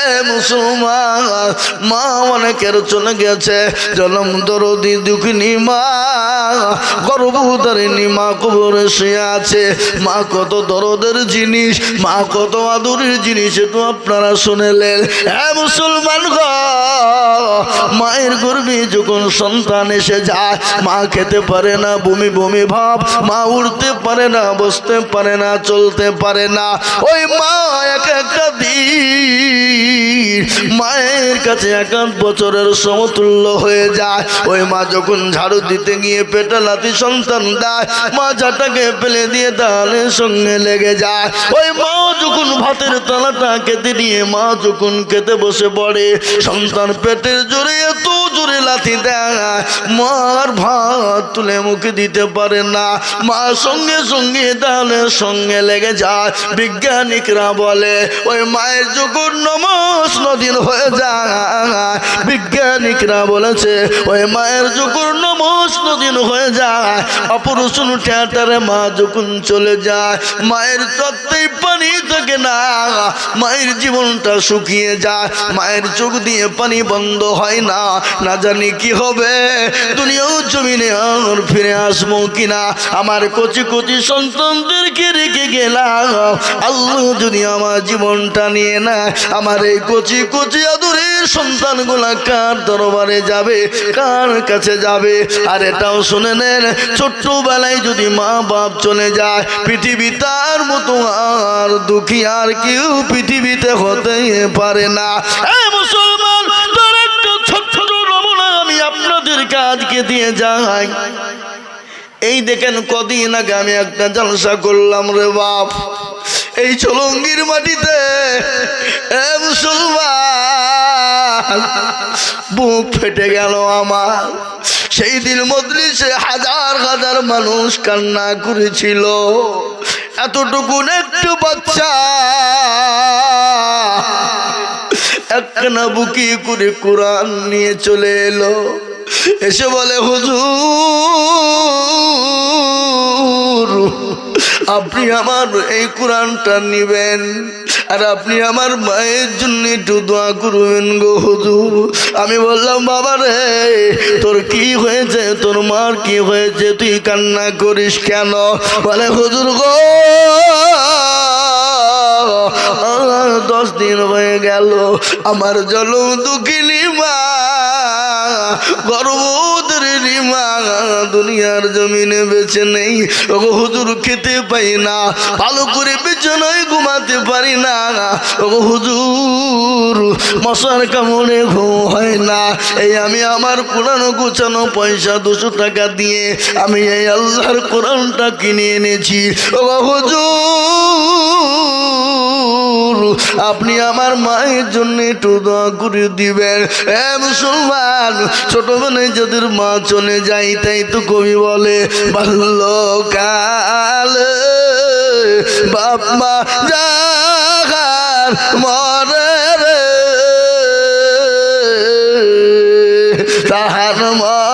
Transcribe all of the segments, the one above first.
এ মুসলমান, মা অনেকের চলে গেছে। জনম দরদি দুঃখিনী মা, গর্ভধারিণী মা কবরে শুয়ে আছে। মা কত দরদের জিনিস, মা কত আদরের জিনিস তো আপনারা শুনেলেন এ মুসলমান গো, মায়ের গর্ভে যখন সন্তান এসে যায়, মা খেতে পারে না, বমি বমি ভাব, মা উঠতে পারে না, বসতে পারে না, চলতে পারে না। ওই মা এক একটা দিন মায়ের কাছে এক এক বছরের সমতুল্য হয়ে যায়। ওই মা যখন ঝাড়ু দিতে গিয়ে পেটে লাতি সন্তান দেয়, মা ঝাঁটাকে ফেলে দিয়ে তাহলে সঙ্গে লেগে যায়। ওই মা যখন ভাতের তলাটা খেতে নিয়ে, মা যখন খেতে বসে পড়ে, সন্তান পেটের জোরে এত জোরে লাথি দেয়। মার ভাত তুলে মুখে দিতে পারে না। মা সঙ্গে সঙ্গে তাহলে সঙ্গে লেগে যায়। বিজ্ঞানিকরা বলে, ওই মায়ের যখন নমস নদীন হয়ে যায়। বিজ্ঞানিকরা বলেছে, ওই মায়ের যখন নমস নদীন হয়ে যায়। অপরুষণ থিয়েটারে মা যখন চলে যায়, মায়ের তত্ত্বেই পানি থাকে না। মায়ের জীবনটা শুকিয়ে যায়। মায়ের চোখ দিয়ে পানি বন্ধ হয় না। না জানি কি হবে। দুনিয়াও জমিনে আর ফিরে আসব কিনা। আমার কচি কচি সন্তানদেরকে রেখে গেলাম। আল্লাহ যদি আমার জীবনটা নিয়ে না আমার এই কচি কচি আদরের সন্তানগুলা কার দরবারে যাবে, কার কাছে যাবে? আর এটাও শুনে নেন, ছোট্টবেলায় যদি মা বাপ চলে যায়, পৃথিবী তার মতো আর দুঃখী আর কেউ পৃথিবীতে হতে পারে না। মুসলমান আমি আপনাদেরকে আজকে দিয়ে যাই। এই দেখেন, কদিন আগে আমি একটা জলসা করলাম রে বাপ। এই চলঙ্গির মাটিতে বুক ফেটে গেল আমার। সেই দিন মজলিসে হাজার হাজার মানুষ কান্না করেছিল। এতটুকুন একটু বাচ্চা, একখানা বুকি করে কোরআন নিয়ে চলে এলো। এসে বলে, হুজুর আপনি আমার এই কোরআনটা নিবেন, আর আপনি আমার মায়ের জন্য একটু দোয়া করবেন গো হুজুর। আমি বললাম, বাবা রে, তোর কি হয়েছে? তোর মার কি হয়েছে? তুই কান্না করিস কেন? বলে, হুজুর গো দশ দিন হয়ে গেল, আমার জল দুঃখিনী মা গর্ভধারিণী দুনিয়ার জমিনে বেঁচে নেই। ও হুজুর, খেতে পাই না। ভালো করে বিছানায় ঘুমাতে পারি না। ওগো হুজুর, মশার কামড়ে ঘুম হয় না। এই আমি আমার পুরানো গুছানো পয়সা দুশো টাকা দিয়ে আমি এই আল্লাহর কোরআনটা কিনে এনেছি। ওগো হুজুর আপনি আমার মায়ের জন্য একটু দোয়া করে দিবেন। এ মুসলমান ছোটবেলায় যাদের মা চলে যাই তাই তো কবি বলে, বাল্যকাল, বাপ মা যাহার মরে তাহার মতো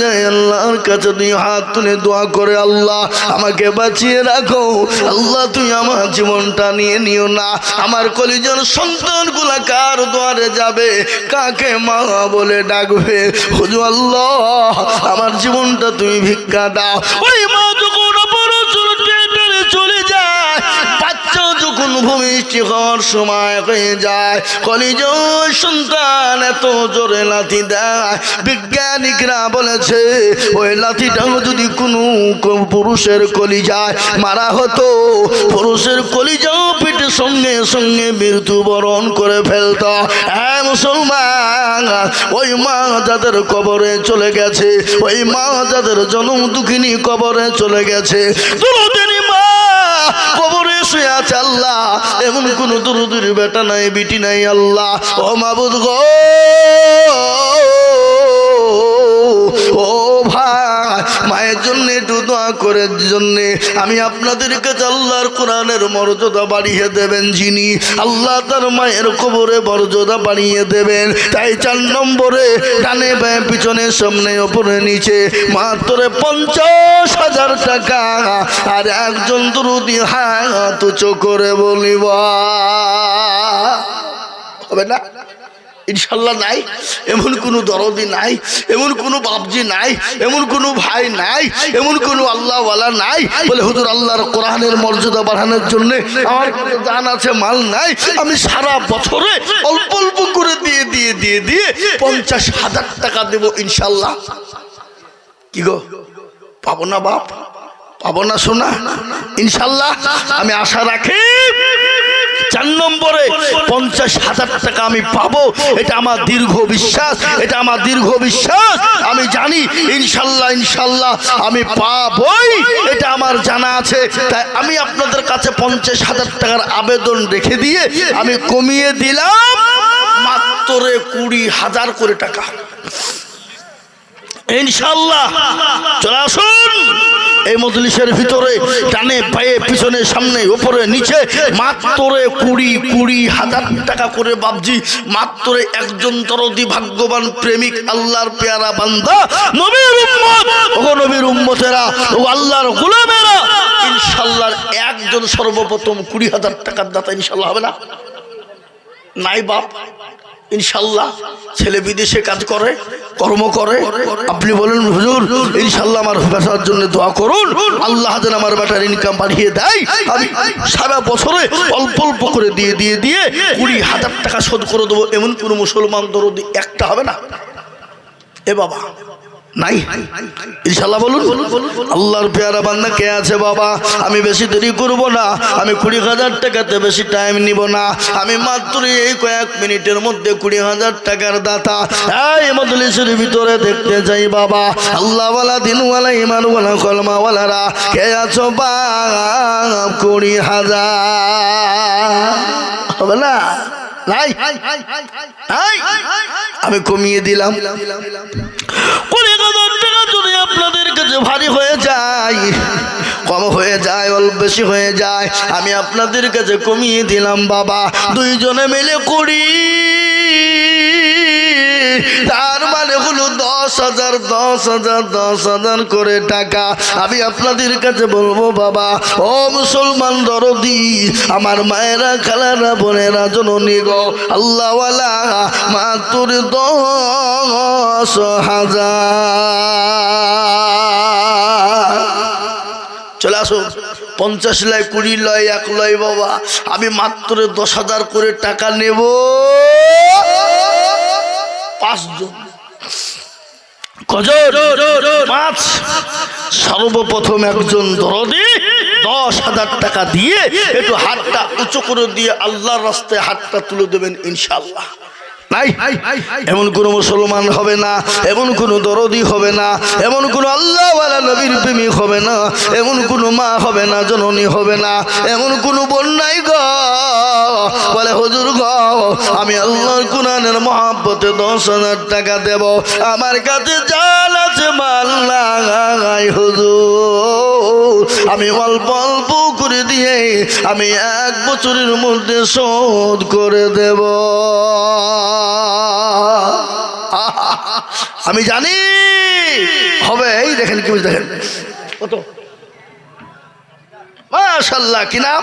যায় আল্লাহর কাছে তুই হাত তুলে দোয়া করে, আল্লাহ, আমাকে বাঁচিয়ে রাখো। আল্লাহ তুই আমার জীবনটা নিয়ে নিও না। আমার কলিজন সন্তানগুলা কার দোয়ারে যাবে? কাকে মা বলে ডাকবে? হুজু আল্লাহ, আমার জীবনটা তুমি ভিক্ষা দাও। ওই মা যখন ভূমিষ্ঠি হওয়ার সময় হয়ে যায়, কলিজ সন্তান এত জোরে লাথি দেয়। বিজ্ঞানিকরা বলেছে, ওই লাথিটাও যদি কোনো পুরুষের কলি যায় মারা হতো, পুরুষের কলিজাও পেটে সঙ্গে সঙ্গে মৃত্যুবরণ করে ফেলত। হ্যাঁ মুসলমান, ওই মা যাদের কবরে চলে গেছে, ওই মা যাদের জনম দুঃখিনী কবরে চলে গেছে মা কবরে শুয়ে আছে আল্লাহ। এমন কোন দুরুদুর বেটা নাই, বিটি নাই আল্লাহ। ও মাবুদ গো। ও ভাই, মায়ের জন্য একটু করে জন্যে আমি আপনাদের কাছে আল্লাহর কোরআনের মর্যাদা বাড়িয়ে দেবেন যিনি আল্লাহ তার মায়ের কবরে মর্যাদা বাড়িয়ে দেবেন। তাই চার নম্বরে ডানে বায়ে পিছনে, সামনে, ওপরে, নিচে মাত্র পঞ্চাশ হাজার টাকা। আর একজন দুরুদি হাত উঁচু করে বলিবা, হবে না? ইনশাল্লাহ নাই, এমন কোনো দরদি নাই, এমন কোনো বাপজি নাই, এমন কোনো ভাই নাই, এমন কোনো আল্লাহওয়ালা নাই। বলে, হুজুর, আল্লাহর কোরআনের মর্যাদা বাড়ানোর জন্য আমার দান আছে, মাল নাই। আমি সারা বছরে অল্প অল্প করে দিয়ে দিয়ে দিয়ে দিয়ে পঞ্চাশ হাজার টাকা দেব ইনশাল্লাহ। কি গো? পাবো না বাপ? পাবো না শোনা ইনশাল্লাহ, আমি আশা রাখি চার নম্বরে পঞ্চাশ হাজার টাকা আমি পাবো। এটা আমার দীর্ঘ বিশ্বাস, এটা আমার দীর্ঘ বিশ্বাস। আমি জানি, ইনশাল্লাহ ইনশাল্লাহ আমি পাবই। এটা আমার জানা আছে। তাই আমি আপনাদের কাছে পঞ্চাশ হাজার টাকার আবেদন রেখে দিয়ে আমি কমিয়ে দিলাম মাত্র কুড়ি হাজার করে টাকা। ইনশাল্লাহ। চলে আসুন। এই মজলিসের ভিতরে টানে পায়ে, পিছনে, সামনে, উপরে, নিচে, মাত্র কুড়ি কুড়ি হাজার টাকা করে বাবজি মাত্র একজন দরদি ভাগ্যবান প্রেমিক, আল্লাহর পেয়ারা বান্দা, নবীর উম্মত। ও নবীর উম্মতেরা ও আল্লাহর গোলামেরা ইনশাল্লাহ একজন সর্বপ্রথম কুড়ি হাজার টাকার দাতা ইনশাল্লাহ হবে না? নাই বাপ। ইনশাল্লাহ ছেলে বিদেশে কাজ করে, কর্ম করে। আপনি বলেন, হুজুর, ইনশাল্লাহ আমার ব্যবসার জন্য দোয়া করুন। আল্লাহ যেন আমার বেটার ইনকাম বাড়িয়ে দেয়। আমি সারা বছরে অল্প অল্প করে দিয়ে দিয়ে দিয়ে কুড়ি হাজার টাকা শোধ করে দেবো। এমন কোনো মুসলমান দরদি একটা হবে না। এ বাবা নাই? ইনশাল্লাহ বলুন। আল্লাহর পেয়ারা বান্দা কে আছে বাবা? আমি বেশি দেরি করব না। আমি কুড়ি হাজার টাকাতে বেশি টাইম নিব না। আমি মাত্র এই কয়েক মিনিটের মধ্যে কুড়ি হাজার টাকার দাতা। এই মজলিসের ভিতরে দেখতে যাই বাবা। আল্লাহওয়ালা, দিনওয়ালা ইমানওয়ালা কলমাওয়ালারা কে আছো বা কুড়ি হাজার? হবে না? নাই? আমি কমিয়ে দিলাম হয়ে যায়, কম হয়ে যায়, অল্প বেশি হয়ে যায়, আমি আপনাদের কাছে কমিয়ে দিলাম, বাবা দুইজনে মিলে কুড়ি তার মানে হলো দশ হাজার দশ হাজার দশ হাজার করে টাকা। আমি আপনাদের কাছে বলব, বাবা, ও মুসলমান দরদি, আমার মায়েরা, খালারা, বোনেরা, জননী গো, আল্লাহওয়ালা, মাতুর দশ হাজার। চলে আসো পঞ্চাশ লয়, কুড়ি লয়, এক লয়, বাবা, আমি মাত্র দশ হাজার করে টাকা নেব। পাঁচজন। কজন পাঁচ সর্বপ্রথম একজন দরদি দশ হাজার টাকা দিয়ে একটু হাতটা উঁচু করে দিয়ে আল্লাহর রাস্তায় হাতটা তুলে দেবেন ইনশাল্লাহ নাই এমন কোন মুসলমান হবে না এমন কোন দরদি হবে না এমন কোন আল্লাহওয়ালা নবীর প্রেমিক হবে না এমন কোন মা হবে না জননী হবে না এমন কোন বন্যাই গ বলে হুজুর গ আমি কুরআনের মহাব্বতে দশ হাজার টাকা দেব। আমার কাছে জাল আছে, মাল নাই হুজুর। আমি অল্প অল্প করে দিয়ে আমি এক বছরের মধ্যে শোধ করে দেব। আমি জানি। হবে, এই দেখেন কি দেখেন কত? মাশাল্লাহ, কি নাম?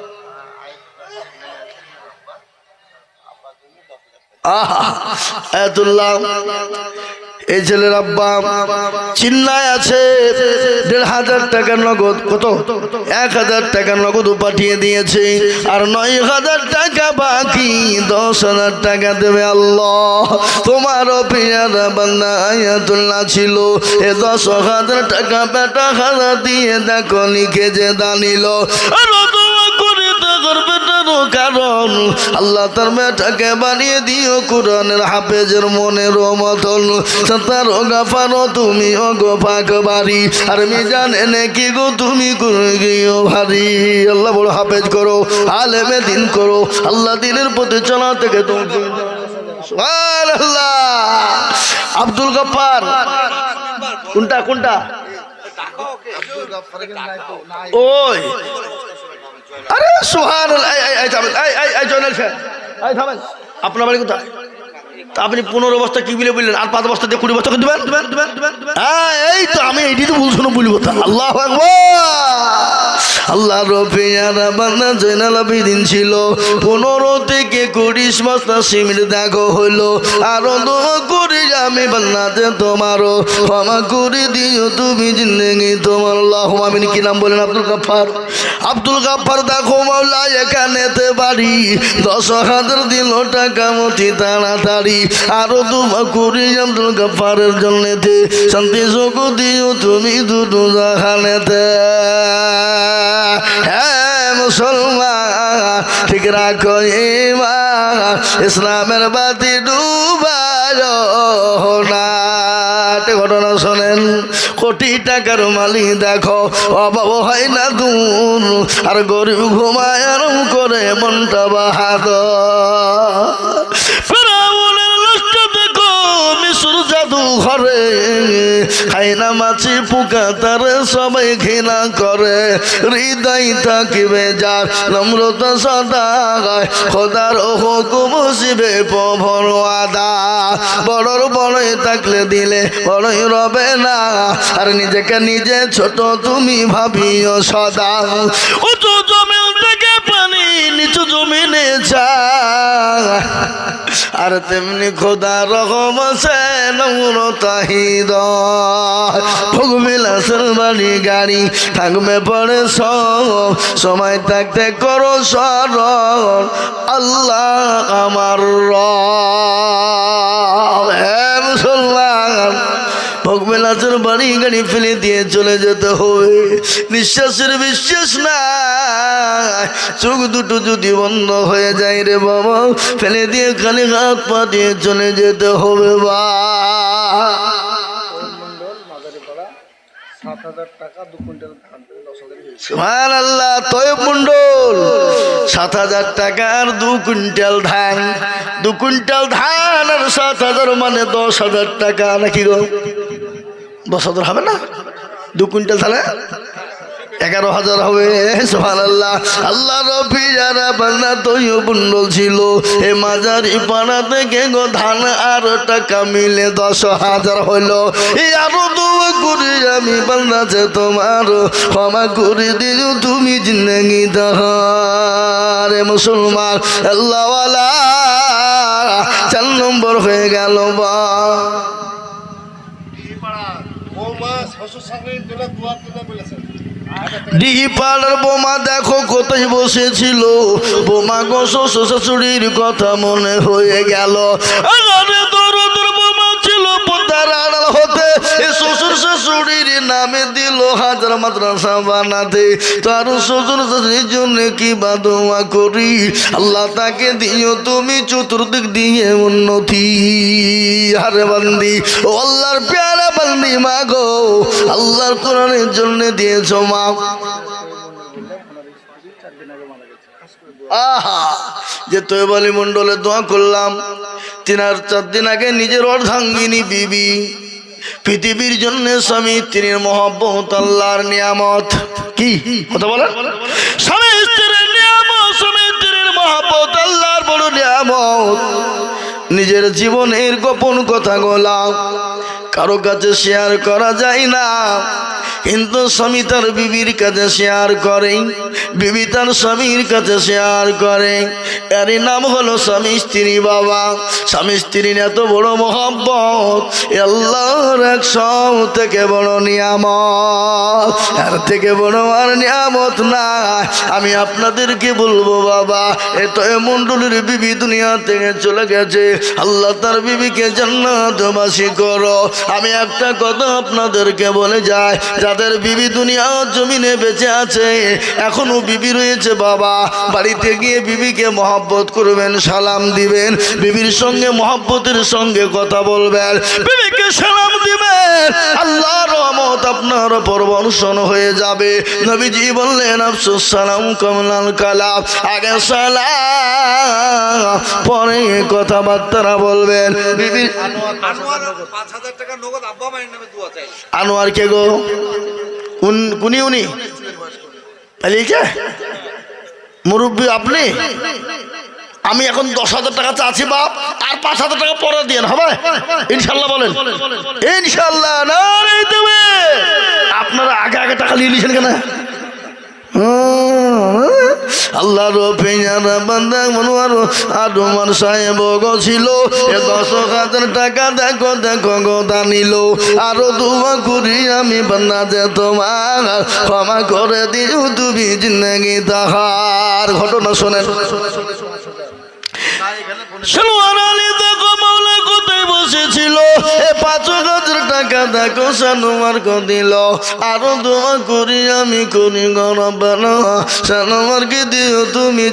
এই আছে, দেড় হাজার নগদ, কত? এক হাজার নগদ পাঠিয়ে দিয়েছে, আর নয় হাজার টাকা বাকি, দশ হাজার টাকা দেবে তোমারও ছিল, এ দশ হাজার টাকা বেটা হাজার দিয়ে দেখো, লিখে যে দানিল করে তাদের বেটারও কারণ? আল্লাহ তার বেটাকে বানিয়ে দিও কোরআনের হাফেজের মনের মতন তার গাফারো তুমি ও গো পাক বাড়ি আর আমি জানে নাকি গো তুমি গিয়েও ভারী। আল্লাহ বড় হাফেজ করো, আলেমে দিন করো। আল্লাহ দিনের প্রতি চলা থেকে তুমি। আব্দুল গফার কোনটা কোনটা? ওই। আরে সোহান জয়নাল সাহেব এই থামেন আপনার বাড়ি কোথায় তা আপনি পনেরো বস্তা কি বিলে বললেন? আর পাঁচ বস্তা দিয়ে কুড়ি বস্তা দেবেন। হ্যাঁ এই তো আমি এইটি তো বলছো না বলব তা আল্লাহ আল্লাহ রফিয়ারা ছিল। পনেরো থেকে কুড়ি বস্তা সিমেন্ট দেখো হইল। আরও করি আমি বান্নাতে তোমারও ক্ষমা করে দিও, তুমি জিন্দগি তোমার। আল্লাহ আমিন, কি নাম বলেন আব্দুল গাফার আব্দুল গাফার দেখো মাওলা এখানেতে বাড়ি। দশ হাজার দিল টাকা মতি তাড়াতাড়ি। আরও দোয়া করি আব্দুল গাফারের জন্যতে। শান্তি সুখ দিও তুমি দুটো জাহানেতে। হ্যাঁ মুসলমান, ঠিক রাখো ইমান। ইসলামের বাতি ডুবালো না। ঘটনা শোনেন, কোটি টাকার মালিক দেখো, অভাব হয় না দূর। আর গরিব ঘুমায় আরাম করে মনটা বাহাদ ঘরে। খায় না মাছি পোকা তার সবাই ঘৃণা করে। হৃদয় থাকিবে যার নম্রতা সদা খোদার হুকুম শিবে পভর আদা বড়র বড়ই থাকলে দিলে বড়ই রবে না। আর নিজেকে নিজে ছোট তুমি ভাবিও সদা। উঁচু জমিন থেকে পানি নিচু জমিনে যা আর তেমনি খোদা রকম আছে নমর তাহিদ। ভোগবিলাসের বাড়ি গাড়ি থাকবে পরে সময় থাকতে করো সর আল্লাহ আমার রে হে ভোগবেলাচের বাড়ি গাড়ি ফেলে দিয়ে চলে যেতে হবে। নিঃশ্বাসের বিশ্বাস না চোখ দুটো যদি বন্ধ হয়ে যায় রে বাবা, ফেলে দিয়ে খালি হাত পা দিয়ে চলে যেতে হবে বা। আল্লাহ সাত হাজার দু কুইন্টাল ধান। দু কুইন্টাল ধান আর সাত হাজার মানে দশ হাজার টাকা নাকি হাজার হবে না? দু কুইন্টাল এগারো হাজার হবে আল্লাহ আল্লাহ যারা বান্না তৈয় বুন্ডল ছিল। এ মাজারি পাড়া থেকে গো ধান আর টাকা মিলে দশ হাজার হইল। এই আরও আমি বান্নাছে তোমার ক্ষমা করে দিও তুমি জিন্দগি দহারে মুসলমান, আল্লাহওয়ালা চার নম্বর হয়ে গেল বা। ডিহি পাড়ার বোমা দেখো কোথায় বসেছিল? বোমা গো শ্বশুর শাশুড়ির কথা মনে হয়ে গেল। শ্বশুর শাশুড়ির নামে দিল হাজার মাদ্রাসা বানাতে। তার শ্বশুর শাশুড়ির জন্য কি বাদোয়া করি? আল্লাহ তাকে দিও, তুমি চতুর্দিক দিয়ে উন্নতি। আরে বান্দি, ও আল্লাহর বান্দি মা গো। আল্লাহর কোরআনের জন্য দিয়েছ মা। আহা, যে তৈবালি মন্ডলে দোয়া করলাম তিন আর চার দিন আগে নিজের অর্ধাঙ্গিনী বিবি পৃথিবীর জন্য স্বামী, স্ত্রীর মহব্বত, আল্লাহর নিয়ামত। কি? কথা বলেন। স্বামী, স্ত্রীর নিয়ামত, স্বামী, স্ত্রীর মহব্বত, আল্লাহর বড় নিয়ামত। নিজের জীবনের গোপন কথা গোলা কারও কাছে শেয়ার করা যায় না। কিন্তু স্বামী তার বিবির কাছে শেয়ার করে। বিবি তার স্বামীর কাছে শেয়ার করে। এরই নাম হলো স্বামী স্ত্রী বাবা। স্বামী স্ত্রীর এত বড় মহব্বত আল্লাহর এক সব থেকে বড় নিয়ামত। এর থেকে বড় আর নিয়ামত না আমি আপনাদেরকে বলব বাবা এত মন্ডলের বিবি দুনিয়া থেকে চলে গেছে। আল্লাহ তার বিবিকে জান্নাতবাসী করো। আমি একটা কথা আপনাদেরকে বলে যাই যাদের বিবি দুনিয়া জমিনে বেঁচে আছে, এখনও বিবি রয়েছে বাবা। বাড়িতে গিয়ে বিবিকে মহব্বত করবেন, সালাম দিবেন। বিবির সঙ্গে, মহব্বতের সঙ্গে কথা বলবেন। বিবিকে সালাম দিবেন। আল্লাহ রহমত আপনার ওপর হয়ে যাবে। নবীজি বললেন, আফসোস, সালাম, কমলাল কালাম। আগে সালাম, পরে কথাবার্তারা বলবেন। বিবির আনোয়ার কে গো? উন- উনি? পালিয়েছে মুরব্বী আপনি? আমি এখন দশ হাজার টাকা চাচ্ছি, বাপ, আর পাঁচ হাজার টাকা পরে দিয়ে হবে? ইনশাল্লাহ বলেন। ইনশাল্লাহ আপনারা আগে আগে টাকা নিয়ে নিয়েছেন কেন? এ দশ টাকা করি আমি যে তোমার। তুমি ঘটনা শোনেন। আলী মাওলা বসেছিল এ পাঁচ হাজার টাকা দেখো সানোয়ার কো দিল। আরও দোয়া করি, আমি করি গরবান দিও, তুমি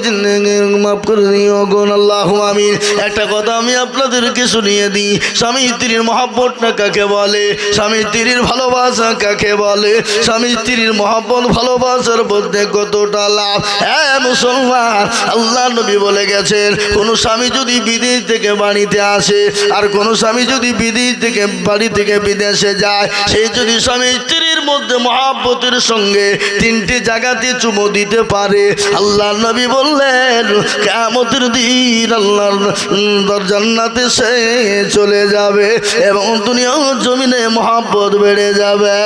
মাফ করে দিও গোন আল্লাহ আমিন। একটা কথা আমি আপনাদেরকে শুনিয়ে দিই। স্বামী স্ত্রীর মহাব্বতটা কাকে বলে? স্বামী স্ত্রীর ভালোবাসা কাকে বলে? স্বামী স্ত্রীর মহাব্বত, ভালোবাসার মধ্যে কতটা লাভ? হ্যাঁ মুসলমান, আল্লাহ নবী বলে গেছেন, কোনো স্বামী যদি বিদেশ থেকে বাড়িতে আসে, আর কোনো স্বামী যদি বিদেশ থেকে, বাড়ি থেকে বিদেশে যায়, সেই যদি স্বামী স্ত্রীর মধ্যে মহাব্বতের সঙ্গে তিনটি জায়গাতে চুমো দিতে পারে আল্লাহ নবী বললেন কেমতের দিন আল্লাহর জান্নাতে সে চলে যাবে এবং দুনিয়া জমিনে মহাব্বত বেড়ে যাবে।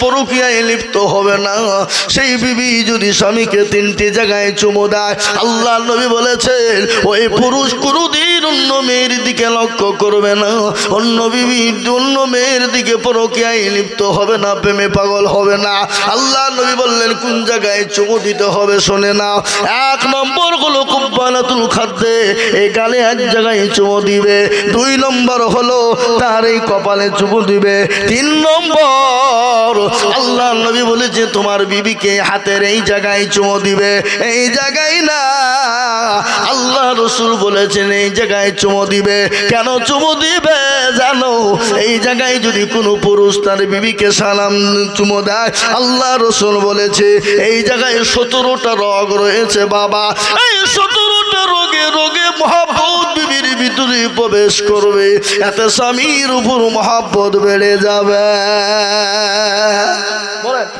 পরকিয়ায় লিপ্ত হবে না। সেই বিবি যদি স্বামীকে তিনটি জায়গায় চুমো দেয় আল্লাহ নবী বলেছেন, ওই পুরুষ কোনোদিন অন্য মেয়ের দিকে লক্ষ্য করবে না। অন্য বিবি অন্য মেয়ের দিকে পরকিয়ায় লিপ্ত হবে না, প্রেমে পাগল হবে না। আল্লাহ নবী বললেন, কোন জায়গায় চুমো দিতে হবে শোনে না। এক নম্বর হলো কুব্বালাতুল খাদ্যে এই গালে এক জায়গায় চুমো দিবে। দুই নম্বর হলো তার এই কপালে চুমো দিবে। তিন নম্বর আল্লাহ নবী বলেছে, তোমার বিবিকে হাতের এই জায়গায় চুমো দিবে, এই জায়গায় না। আল্লাহ রসুল বলেছেন, এই জায়গায় চুমো দিবে। কেন চুমো দিবে জানো? এই জায়গায় যদি কোনো পুরুষ তার বিবিকে সালাম, চুমো দেয়, আল্লাহ রসুল বলেছে, এই জায়গায় সতেরোটা রগ রয়েছে বাবা। এই সতেরোটা রোগে মহাভূত বিবির ভিতরে প্রবেশ করবে। এতে স্বামীর উপর মহাব্বত বেড়ে যাবে।